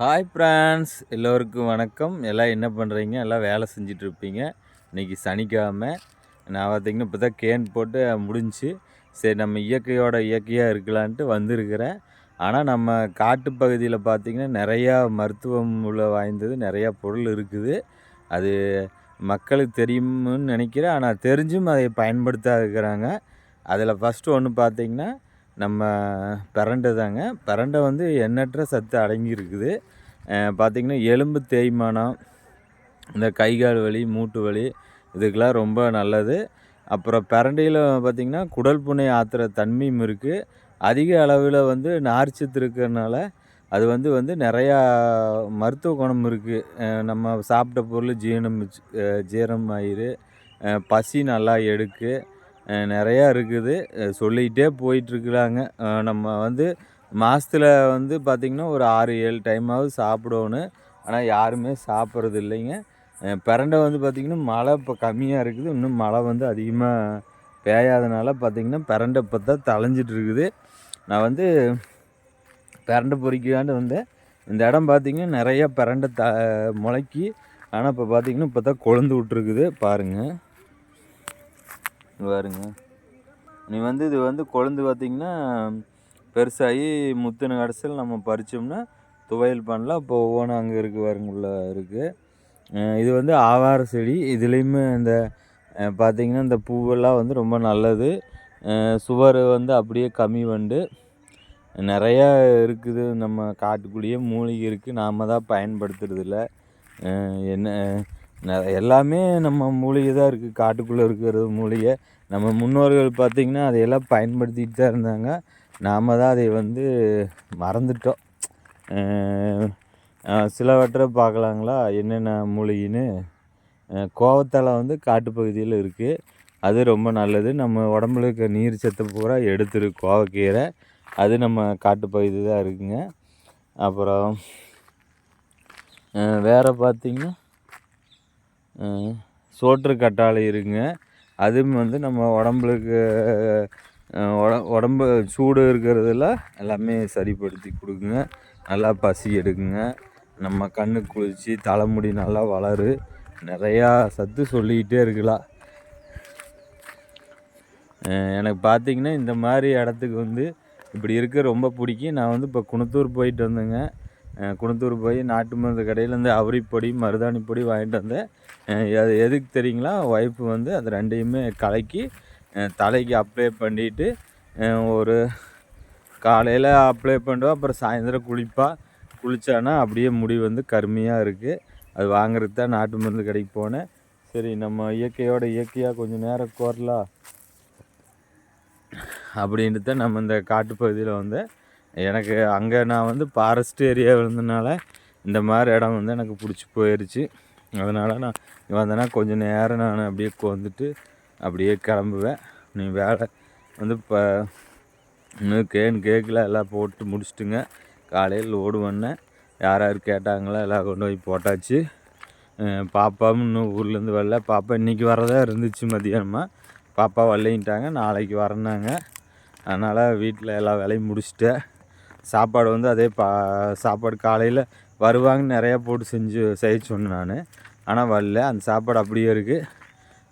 Hi France எல்லோருக்கும் வணக்கம். எல்லாம் என்ன பண்ணுறீங்க எல்லாம் வேலை செஞ்சிட்ருப்பீங்க. இன்றைக்கி சனிக்கிழமை. நான் பார்த்திங்கன்னா இப்போ தான் கேன் போட்டு முடிஞ்சு. சரி நம்ம இயற்கையோட இயற்கையாக இருக்கலான்ட்டு வந்திருக்கிறேன். ஆனால் நம்ம காட்டு பகுதியில் பார்த்திங்கன்னா நிறையா மருத்துவம் உள்ள வாய்ந்தது நிறையா பொருள் இருக்குது. அது மக்களுக்கு தெரியும்னு நினைக்கிறேன். ஆனால் தெரிஞ்சும் அதை பயன்படுத்த இருக்கிறாங்க அதில் ஃபஸ்ட்டு ஒன்று பார்த்திங்கன்னா நம்ம பிரண்டை தாங்க. பிரண்டை வந்து எண்ணற்ற சத்து அடங்கியிருக்குது. பார்த்திங்கன்னா எலும்பு தேய்மானம் இந்த கை கால் வலி மூட்டு வலி இதுக்கெலாம் ரொம்ப நல்லது. அப்புறம் பிரண்டையில் பார்த்திங்கன்னா குடல் புண்ணை ஆற்றுற தன்மையும் இருக்குது அதிக அளவில் வந்து நார்ச்சத்து இருக்கிறதுனால அது வந்து வந்து நிறையா மருத்துவ குணம் இருக்குது நம்ம சாப்பிட்ட பொருள் ஜீரணம் ஜீரணம் ஆயிரு. பசி நல்லா எடுக்கு. நிறையா இருக்குது. சொல்லிக்கிட்டே போயிட்டுருக்குறாங்க. நம்ம வந்து மாதத்துல வந்து பார்த்திங்கன்னா ஒரு ஆறு ஏழு டைமாவது சாப்பிடணும். ஆனால் யாருமே சாப்பிட்றது இல்லைங்க பிரண்டை வந்து பார்த்திங்கன்னா மழை இப்போ கம்மியாக இருக்குது. இன்னும் மழை வந்து அதிகமாக பேயாதனால பார்த்திங்கன்னா பிரண்டை இப்போ தான் தலைஞ்சிட்ருக்குது நான் வந்து பிரண்டை பொறிக்கலான்னு வந்தேன். இந்த இடம் பார்த்திங்கன்னா நிறையா பிரண்டை த முளைக்கி. ஆனால் இப்போ பார்த்திங்கன்னா இப்போ தான் கொழுந்து விட்ருக்குது பாருங்கள் பாருங்க. நீ வந்து இது வந்து கொழுந்து பார்த்திங்கன்னா பெருசாகி முத்தின கடைசியில் நம்ம பறித்தோம்னா துவையல் பண்ணலாம். இப்போ ஒவ்வொன்றும் அங்கே இருக்குது பாருங்க இருக்குது இது வந்து ஆவார செடி. இதுலேயுமே இந்த பார்த்திங்கன்னா இந்த பூவெல்லாம் வந்து ரொம்ப நல்லது. சுவர் வந்து அப்படியே கம்மி வந்து நிறையா இருக்குது. நம்ம காட்டுக்குள்ளேயே மூலிகை இருக்குது நாம் தான் பயன்படுத்துறதில்ல. என்ன எல்லாமே நம்ம மூலிகை தான் இருக்குது காட்டுக்குள்ளே இருக்கிறது மூலிகை. நம்ம முன்னோர்கள் பார்த்திங்கன்னா அதையெல்லாம் பயன்படுத்திகிட்டு தான் இருந்தாங்க. நாம் தான் அதை வந்து மறந்துட்டோம். சிலவற்றை பார்க்கலாங்களா? என்னென்ன மூலிகைன்னு? கோவத்தலை வந்து காட்டுப்பகுதியில் இருக்குது அது ரொம்ப நல்லது. நம்ம உடம்புல இருக்க நீர் சத்து பூரா எடுத்துரு கோவக்கீரை. அது நம்ம காட்டுப்பகுதி தான் இருக்குங்க. அப்புறம் வேறு பார்த்திங்கன்னா சோற்று கற்றாழை இருக்குங்க. அதுவும் வந்து நம்ம உடம்புக்கு உட உடம்பு சூடு இருக்கிறதுல எல்லாமே சரிப்படுத்தி கொடுக்குங்க. நல்லா பசி எடுக்குங்க. நம்ம கண்ணுக்கு குளிர்ச்சி தலைமுடி நல்லா வளரு. நிறையா சத்து சொல்லிக்கிட்டே இருக்கலாம். எனக்கு பார்த்திங்கன்னா இந்த மாதிரி இடத்துக்கு வந்து இப்படி இருக்க ரொம்ப பிடிக்கும். நான் வந்து இப்போ குணத்தூர் போயிட்டு வந்தேங்க. குணத்தூர் போய் நாட்டு மருந்து கடையிலேருந்து அவரிப்பொடி மருதாணி பொடி வாங்கிட்டு வந்தேன். அது எதுக்கு தெரியுங்களா? ஒய்ஃபு வந்து அது ரெண்டையுமே கலக்கி தலைக்கு அப்ளை பண்ணிவிட்டு ஒரு காலையில் அப்ளை பண்ணுவோம் அப்புறம் சாயந்தரம் குளிப்பா. குளித்தானா அப்படியே முடி வந்து கருமையாக இருக்குது அது வாங்குறது தான் நாட்டு மருந்து கடைக்கு போனேன். சரி நம்ம இயற்கையோட இயற்கையாக கொஞ்சம் நேரம் கோரலாம் அப்படின்ட்டு தான் நம்ம இந்த காட்டுப்பகுதியில் வந்து எனக்கு அங்கே நான் வந்து ஃபாரஸ்ட் ஏரியா இருந்தனால இந்த மாதிரி இடம் வந்து எனக்கு பிடிச்சி போயிடுச்சு அதனால் நான் வந்தேன்னா கொஞ்சம் நேரம் நான் அப்படியே வந்துட்டு அப்படியே கிளம்புவேன். நீ வேலை வந்து இப்போ இன்னும் கேன் கேக்கில் எல்லாம் போட்டு முடிச்சிட்டுங்க. காலையில் லோடு பண்ணேன் யார் யார் கேட்டாங்களோ எல்லாம் கொண்டு போய் போட்டாச்சு. பாப்பாவும் இன்னும் ஊர்லேருந்து வரல. பாப்பா இன்றைக்கி வரதா இருந்துச்சு மதியானமாக பாப்பா வரலைன்ட்டாங்க. நாளைக்கு வரேன்னாங்க. அதனால் வீட்டில் எல்லா வேலையும் முடிச்சிட்டேன். சாப்பாடு வந்து அதே பா சாப்பாடு காலையில் வருவாங்கன்னு நிறையா போட்டு செஞ்சு செய்ய சொன்னேன் நான். ஆனால் வரல. அந்த சாப்பாடு அப்படியே இருக்குது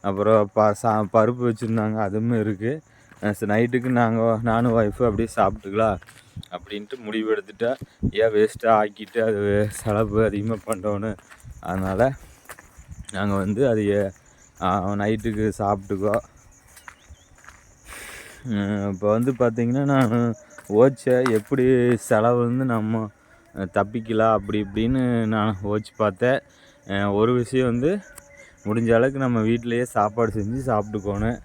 அப்புறம் ப சா பருப்பு வச்சுருந்தாங்க. அதுவும் இருக்குது நைட்டுக்கு நாங்கள் நானும் ஒய்ஃபு அப்படியே சாப்பிட்டுக்கலாம் அப்படின்ட்டு முடிவு எடுத்துட்டா ஏன் வேஸ்ட்டாக ஆக்கிட்டு அது செலவு அதிகமாக பண்ணுறோன்னு அதனால் நாங்கள் வந்து அது நைட்டுக்கு சாப்பிட்டுக்கோ இப்போ வந்து பார்த்திங்கன்னா நான் ஓச்ச எப்படி செலவு வந்து நம்ம தப்பிக்கலாம் அப்படி இப்படின்னு நான் ஓச்சு பார்த்தேன். ஒரு விஷயம் வந்து முடிஞ்ச அளவுக்கு நம்ம வீட்டிலையே சாப்பாடு செஞ்சு சாப்பிட்டுக்கோணும்.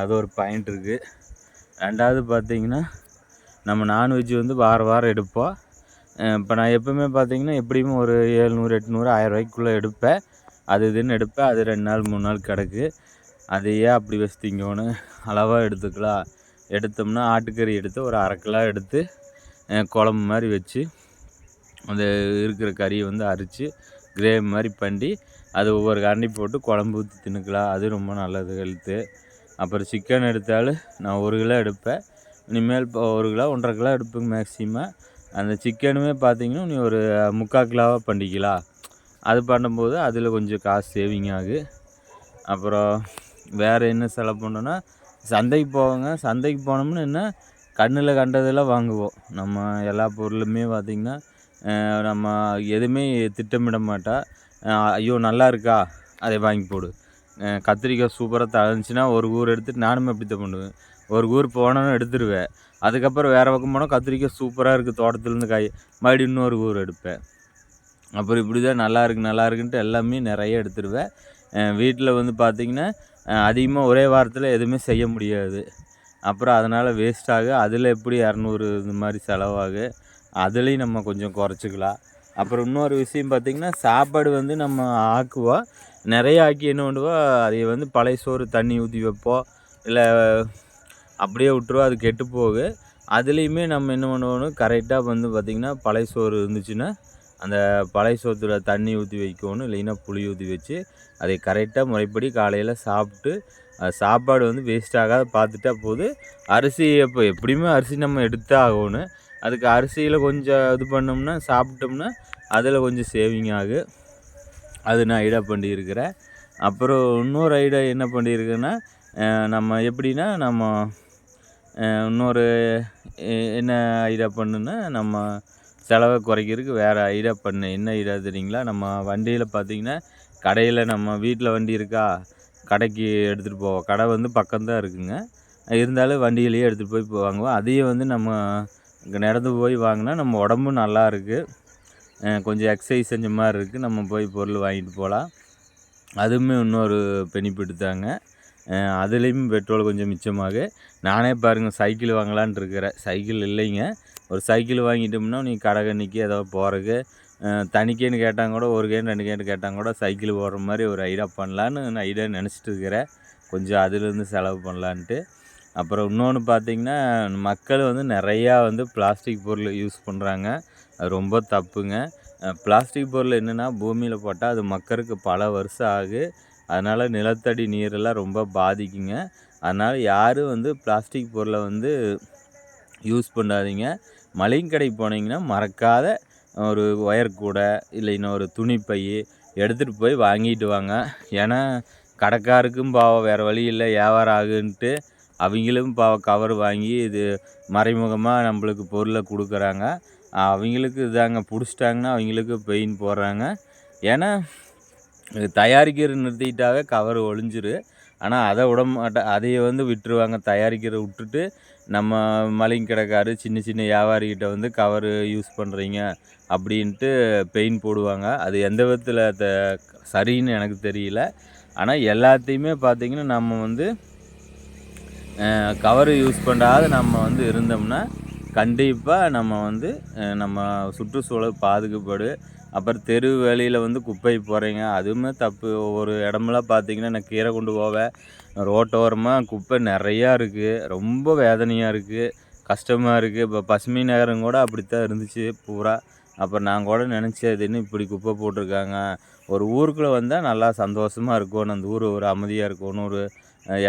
அது ஒரு பாயிண்ட் இருக்குது ரெண்டாவது பார்த்திங்கன்னா நம்ம நான்வெஜ் வந்து வாரம் வாரம் எடுப்போம். இப்போ நான் எப்போவுமே பார்த்திங்கன்னா எப்படியும் ஒரு ஏழ்நூறு எட்நூறு ஆயிரரூவாய்க்குள்ளே எடுப்பேன். அது இதுன்னு எடுப்பேன். அது ரெண்டு நாள் மூணு நாள் கிடக்கு. அதையே அப்படி வச்சு அளவாக எடுத்துக்கலாம். எடுத்தோம்னா ஆட்டுக்கறி எடுத்து ஒரு அரை கிலோ எடுத்து குழம்பு மாதிரி வச்சு அந்த இருக்கிற கறியை வந்து அரித்து கிரேவி மாதிரி பண்ணி அது ஒவ்வொரு கரண்டி போட்டு குழம்பு ஊற்றி தின்னுக்கலாம். அது ரொம்ப நல்லது ஹெல்த்து அப்புறம் சிக்கன் எடுத்தாலும் நான் ஒரு கிலோ எடுப்பேன். இனிமேல் இப்போ ஒரு கிலோ ஒன்றரை கிலோ எடுப்பேங்க மேக்ஸிமம் அந்த சிக்கனுமே பார்த்தீங்கன்னா நீ ஒரு முக்கால் கிலோவாக பண்ணிக்கலாம். அது பண்ணும்போது அதில் கொஞ்சம் காசு சேவிங் ஆகு. அப்புறம் வேறு என்ன செலவு பண்ணோன்னா சந்தைக்கு போவாங்க. சந்தைக்கு போனோம்னா என்ன கண்ணில் கண்டதெல்லாம் வாங்குவோம். நம்ம எல்லா பொருளுமே பார்த்திங்கன்னா நம்ம எதுவுமே திட்டமிட மாட்டா. ஐயோ நல்லா இருக்கா? அதை வாங்கி போடு. கத்திரிக்காய் சூப்பராக தழைஞ்சின்னா ஒரு ஊர் எடுத்துகிட்டு நானும் அப்படி தான் பண்ணுவேன். ஒரு ஊர் போனோன்னு எடுத்துருவேன். அதுக்கப்புறம் வேறு பக்கம் போனால் கத்திரிக்காய் சூப்பராக இருக்குது தோட்டத்துலேருந்து காய் மறுபடியும் இன்னொரு ஊர் எடுப்பேன். அப்புறம் இப்படி தான் நல்லா இருக்குது நல்லா இருக்குன்ட்டு எல்லாமே நிறைய எடுத்துருவேன். வீட்டில் வந்து பார்த்திங்கன்னா அதிகமாக ஒரே வாரத்தில் எதுவுமே செய்ய முடியாது. அப்புறம் அதனால் வேஸ்ட் ஆகும் அதில் எப்படி இரநூறு இந்த மாதிரி செலவாகு? அதுலேயும் நம்ம கொஞ்சம் குறைச்சிக்கலாம். அப்புறம் இன்னொரு விஷயம் பார்த்திங்கன்னா சாப்பாடு வந்து நம்ம ஆக்குவோம் நிறைய ஆக்கி என்ன பண்ணுவோம் அதை வந்து பழைய சோறு தண்ணி ஊற்றி வைப்போம். இல்லை அப்படியே விட்டுருவோம் அது கெட்டு போகு. அதுலேயுமே நம்ம என்ன பண்ணுவோம் கரெக்டாக வந்து பார்த்திங்கன்னா பழைய சோறு இருந்துச்சுன்னா அந்த பழைய சோத்தில் தண்ணி ஊற்றி வைக்கணும் இல்லைன்னா புளி ஊற்றி வச்சு அதை கரெக்டாக முறைப்படி காலையில் சாப்பிட்டு சாப்பாடு வந்து வேஸ்ட் ஆகாத பார்த்துட்டா போது அரிசி இப்போ எப்படியுமே அரிசி நம்ம எடுத்தே ஆகணும். அதுக்கு அரிசியில் கொஞ்சம் இது பண்ணோம்னா சாப்பிட்டோம்னா அதில் கொஞ்சம் சேவிங் ஆகும் அது நான் ஐடியா பண்ணியிருக்கிறேன். அப்புறம் இன்னொரு ஐடியா என்ன பண்ணியிருக்கேன்னா நம்ம எப்படின்னா நம்ம இன்னொரு என்ன ஐடியா பண்ணுன்னா நம்ம செலவை குறைக்கிறதுக்கு வேறு ஐடியா பண்ணு. என்ன ஐடியா தெரியுங்களா? நம்ம வண்டியில் பார்த்திங்கன்னா கடையில் நம்ம வீட்டில் வண்டி இருக்கா? கடைக்கு எடுத்துகிட்டு போவோம். கடை வந்து பக்கம்தான் இருக்குங்க. இருந்தாலும் வண்டியிலேயே எடுத்துகிட்டு போய் வாங்குவோம். அதையும் வந்து நம்ம இங்கே நடந்து போய் வாங்கினா நம்ம உடம்பும் நல்லா இருக்குது கொஞ்சம் எக்ஸசைஸ் செஞ்ச மாதிரி இருக்குது நம்ம போய் பொருள் வாங்கிட்டு போகலாம் அதுவுமே இன்னொரு பெனிஃபிட் தாங்க. அதுலேயும் பெட்ரோல் கொஞ்சம் மிச்சமாக. நானே பாருங்கள் சைக்கிள் வாங்கலான் இருக்கிறேன். சைக்கிள் இல்லைங்க. ஒரு சைக்கிள் வாங்கிட்டோம்னா நீ கடைக்கண்ணிக்கு ஏதோ போகிறதுக்கு தனிக்கேன்னு கேட்டாங்க கூட ஒரு கேன் ரெண்டு கேன் கேட்டாங்க கூட சைக்கிள் போடுற மாதிரி ஒரு ஐடியா பண்ணலான்னு நான் ஐடியா நினச்சிட்டு இருக்கிறேன். கொஞ்சம் அதுலேருந்து செலவு பண்ணலான்ட்டு. அப்புறம் இன்னொன்று பார்த்திங்கன்னா மக்கள் வந்து நிறையா வந்து பிளாஸ்டிக் பொருள் யூஸ் பண்ணுறாங்க அது ரொம்ப தப்புங்க. பிளாஸ்டிக் பொருள் என்னென்னா பூமியில் போட்டால் அது மக்களுக்கு பல வருஷம் ஆகு. அதனால் நிலத்தடி நீரெல்லாம் ரொம்ப பாதிக்குங்க. அதனால் யாரும் வந்து பிளாஸ்டிக் பொருளை வந்து யூஸ் பண்ணாதீங்க. மளிகை கடைக்கு போனீங்கன்னா மறக்காத ஒரு ஒயர் கூடை இல்லைன்னா ஒரு துணிப்பை எடுத்துகிட்டு போய் வாங்கிட்டு வாங்க. ஏன்னா கடைக்காருக்கும் பாவம் வேறு வழி இல்லை வியாபாரம் ஆகுன்ட்டு அவங்களும் பா கவர் வாங்கி இது மறைமுகமாக நம்மளுக்கு பொருளை கொடுக்குறாங்க. அவங்களுக்கு இதாங்க பிடிச்சிட்டாங்கன்னா அவங்களுக்கு பெயின் போடுறாங்க. ஏன்னா தயாரிக்கிற நிறுத்திக்கிட்டாவே கவர் ஒழிஞ்சிரு ஆனால் அதை விட மாட்டேன் அதையே வந்து விட்டுருவாங்க. தயாரிக்கிற விட்டுட்டு நம்ம மளிகை கடைக்காரு சின்ன சின்ன வியாபாரிகிட்ட வந்து கவரு யூஸ் பண்ணுறீங்க அப்படின்ட்டு பெயின் போடுவாங்க. அது எந்த விதத்தில் த சரின்னு எனக்கு தெரியல. ஆனால் எல்லாத்தையுமே பார்த்திங்கன்னா நம்ம வந்து கவரு யூஸ் பண்ணாத நம்ம வந்து இருந்தோம்னா கண்டிப்பாக நம்ம வந்து நம்ம சுற்றுச்சூழல் பாதுகாப்படு அப்புறம் தெரு வேலையில் வந்து குப்பை போகிறீங்க அதுவுமே தப்பு. ஒவ்வொரு இடமெல்லாம் பார்த்தீங்கன்னா நான் கீரை கொண்டு போவேன். ரோட்டோரமாக குப்பை நிறையா இருக்குது ரொம்ப வேதனையாக இருக்குது கஷ்டமாக இருக்குது இப்போ பசுமை நகரம் கூட அப்படித்தான் இருந்துச்சு பூரா. அப்போ நான் கூட நினச்சேன் அது இப்படி குப்பை போட்டிருக்காங்க? ஒரு ஊருக்குள்ளே வந்தால் நல்லா சந்தோஷமாக இருக்கணும் அந்த ஊர் ஒரு அமைதியாக இருக்கணும் ஒரு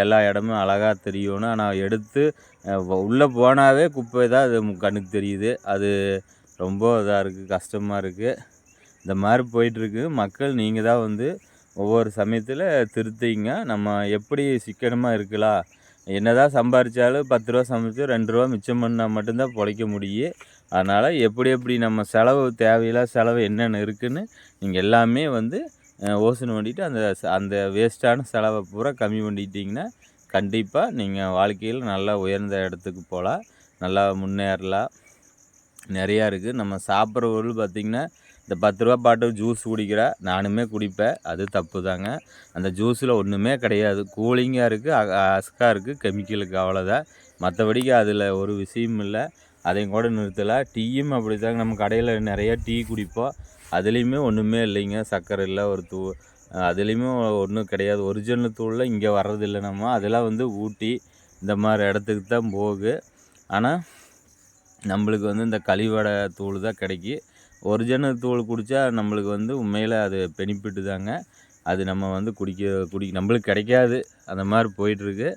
எல்லா இடமும் அழகாக தெரியணும் ஆனால் எடுத்து உள்ளே போனாவே குப்பை தான் அது கண்ணுக்கு தெரியுது. அது ரொம்ப இதாக இருக்குது கஷ்டமாக இருக்குது இந்த மாதிரி போயிட்டுருக்கு மக்கள் நீங்கள் தான் வந்து ஒவ்வொரு சமயத்தில் திருத்திங்க. நம்ம எப்படி சிக்கனமாக இருக்கலாம்? என்ன தான் சம்பாரித்தாலும் பத்து ரூபா சமைச்சு ரெண்டு ரூபா மிச்சம் பண்ணால் மட்டும்தான் பிழைக்க முடியும். அதனால் எப்படி எப்படி நம்ம செலவு தேவையில்லாத செலவு என்னென்ன இருக்குதுன்னு நீங்கள் எல்லாமே வந்து யோசனை பண்ணிவிட்டு அந்த அந்த வேஸ்ட்டான செலவை பூரா கம்மி பண்ணிட்டீங்கன்னா கண்டிப்பாக நீங்கள் வாழ்க்கையில் நல்லா உயர்ந்த இடத்துக்கு போகலாம் நல்லா முன்னேறலாம். நிறையா இருக்குது நம்ம சாப்பிட்ற பொருள் பார்த்திங்கன்னா இந்த பத்து ரூபா பாட்டு ஜூஸ் குடிக்கிறா நானுமே குடிப்பேன். அது தப்பு தாங்க அந்த ஜூஸில் ஒன்றுமே கிடையாது. கூலிங்காக இருக்குது அஸ்காக இருக்குது கெமிக்கலுக்கு அவ்வளோதான் மற்றபடிக்கு அதில் ஒரு விஷயம் இல்லை. அதையும் கூட நிறுத்தலாம். டீயும் அப்படி தாங்க நம்ம கடையில் நிறையா டீ குடிப்போம். அதுலேயுமே ஒன்றுமே இல்லைங்க. சர்க்கரை இல்லை ஒரு தூ அதுலேயுமே ஒன்றும் கிடையாது. ஒரிஜினல் தூளில் இங்கே வர்றதில்லை நம்ம. அதெல்லாம் வந்து ஊட்டி இந்த மாதிரி இடத்துக்கு தான் போகு. ஆனால் நம்மளுக்கு வந்து இந்த கழிவடை தூள் தான் கிடைக்கி. ஒரிஜினல் தூள் குடித்தா நம்மளுக்கு வந்து உண்மையில் அது பெனிஃபிட்டு தாங்க. அது நம்ம வந்து குடிக்க குடி நம்மளுக்கு கிடைக்காது. அந்த மாதிரி போயிட்டுருக்கு.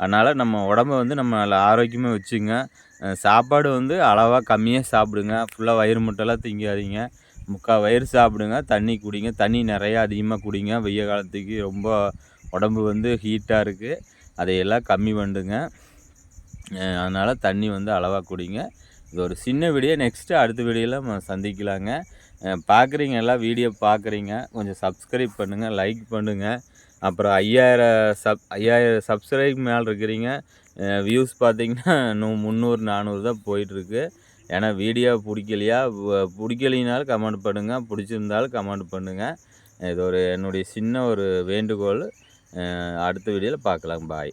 அதனால் நம்ம உடம்ப வந்து நம்ம ஆரோக்கியமாக வச்சுங்க. சாப்பாடு வந்து அளவாக கம்மியாக சாப்பிடுங்க. ஃபுல்லாக வயிறு முட்டைலாம் திங்காதீங்க. முக்கால் வயிறு சாப்பிடுங்க தண்ணி குடிங்க தண்ணி நிறையா அதிகமாக குடிங்க. வெய்ய காலத்துக்கு ரொம்ப உடம்பு வந்து ஹீட்டாக இருக்குது அதையெல்லாம் கம்மி பண்ணுங்க. அதனால் தண்ணி வந்து அளவாக குடிங்க. இது ஒரு சின்ன வீடியோ நெக்ஸ்ட்டு அடுத்த வீடியோவில் நம்ம சந்திக்கலாங்க. பார்க்குறீங்க எல்லாம் வீடியோ பார்க்குறீங்க கொஞ்சம் சப்ஸ்கிரைப் பண்ணுங்கள் லைக் பண்ணுங்கள் அப்புறம் ஐயாயிரம் சப் ஐயாயிரம் சப்ஸ்கிரைப் மேலே இருக்கிறீங்க. வியூஸ் பார்த்தீங்கன்னா இன்னும் முந்நூறு நானூறு தான் போயிட்டுருக்கு ஏன்னா வீடியோ பிடிக்கலையா? பிடிக்கலினாலும் கமெண்ட் பண்ணுங்கள் பிடிச்சிருந்தாலும் கமெண்ட் பண்ணுங்கள் இது ஒரு என்னுடைய சின்ன ஒரு வேண்டுகோள். அடுத்த வீடியோவில் பார்க்கலாம். பாய்